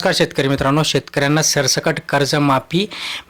नमस्कार शेतकरी मित्रांनो शेतकऱ्यांना सरसकट कर्जमाफी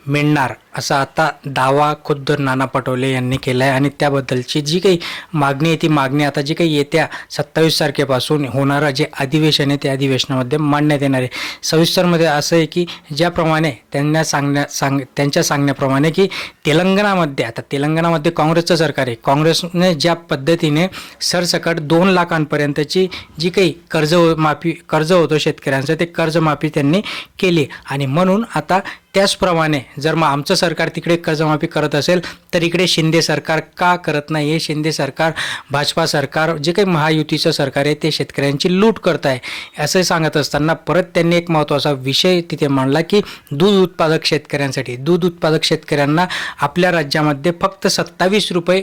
मिळणार. असा आता दावा खुद्द नाना पटोले यांनी केला आहे आणि त्याबद्दलची जी काही मागणी आहे ती मागणी आता जी काही येत्या सत्तावीस तारखेपासून होणारं जे अधिवेशन आहे त्या अधिवेशनामध्ये मांडण्यात येणार आहे. सविस्तरमध्ये असं आहे की ज्याप्रमाणे त्यांना सांगण्या सांग त्यांच्या सांगण्याप्रमाणे की तेलंगणामध्ये आता तेलंगणामध्ये काँग्रेसचं सरकार आहे. काँग्रेसने ज्या पद्धतीने सरसकट दोन लाखांपर्यंतची जी काही कर्ज माफी कर्ज होतं शेतकऱ्यांचं ते कर्जमाफी त्यांनी केली. आणि म्हणून आता त्याचप्रमाणे जर मग आमचं सरकार तिकडे कर्जमाफी करत असेल तर इकडे शिंदे सरकार का करत नाही हे शिंदे सरकार भाजपा सरकार जे काही महायुतीचं सरकार आहे ते शेतकऱ्यांची लूट करत आहे असं सांगत असताना परत त्यांनी एक महत्त्वाचा विषय तिथे मांडला की दूध उत्पादक शेतकऱ्यांसाठी. दूध उत्पादक शेतकऱ्यांना आपल्या राज्यामध्ये फक्त सत्तावीस रुपये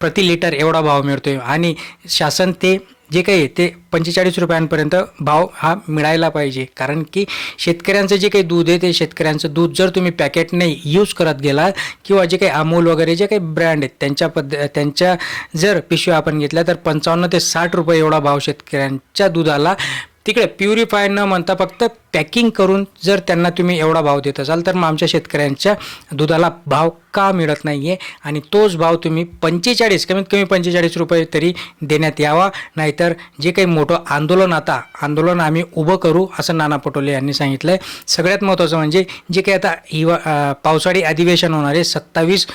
प्रति लिटर एवढा भाव मिळतो आहे आणि शासन ते जे काही ते पंचेचाळीस रुपयांपर्यंत भाव हा मिळायला पाहिजे. कारण की शेतकऱ्यांचं जे काही दूध आहे ते शेतकऱ्यांचं दूध जर तुम्ही पॅकेटने यूज करत गेला किंवा जे काही अमूल वगैरे जे काही ब्रँड आहेत त्यांच्या पद्ध त्यांच्या जर पिशव्या आपण घेतल्या तर पंचावन्न ते साठ रुपये एवढा भाव शेतकऱ्यांच्या दुधाला तिकडे प्युरिफाय न म्हणता फक्त पॅकिंग करून जर त्यांना तुम्ही एवढा भाव देत असाल तर मग आमच्या शेतकऱ्यांच्या दुधाला भाव का मिळत नाही आहे आणि तोच भाव तुम्ही पंचेचाळीस कमीत कमी पंचेचाळीस रुपये तरी देण्यात यावा. नाहीतर जे काही मोठं आंदोलन आता आंदोलन आम्ही उभं करू असं नाना पटोले यांनी सांगितलं आहे सगळ्यात महत्त्वाचं म्हणजे जे काही आता हिवा पावसाळी अधिवेशन होणार आहे सत्तावीस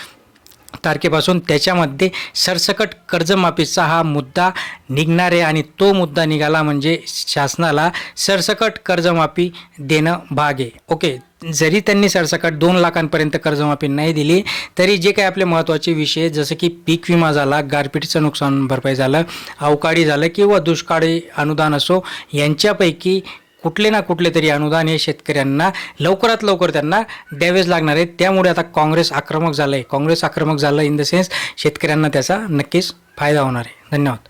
तारखेपासून त्याच्यामध्ये सरसकट कर्जमाफीचा हा मुद्दा निघणार आहे आणि तो मुद्दा निघाला म्हणजे शासनाला सरसकट कर्जमाफी देणं भाग आहे. ओके जरी त्यांनी सरसकट दोन लाखांपर्यंत कर्जमाफी नाही दिली तरी जे काही आपले महत्त्वाचे विषय जसं की पीक विमा झाला गारपीटचं नुकसान भरपाई झालं अवकाळी झालं किंवा दुष्काळी अनुदान असो यांच्यापैकी कुठले ना कुठले तरी अनुदान हे शेतकऱ्यांना लवकरात लवकर त्यांना द्यावेच लागणार आहे. त्यामुळे आता काँग्रेस आक्रमक झालं आहे काँग्रेस आक्रमक झालं इन द सेन्स शेतकऱ्यांना त्याचा नक्कीच फायदा होणार आहे. धन्यवाद.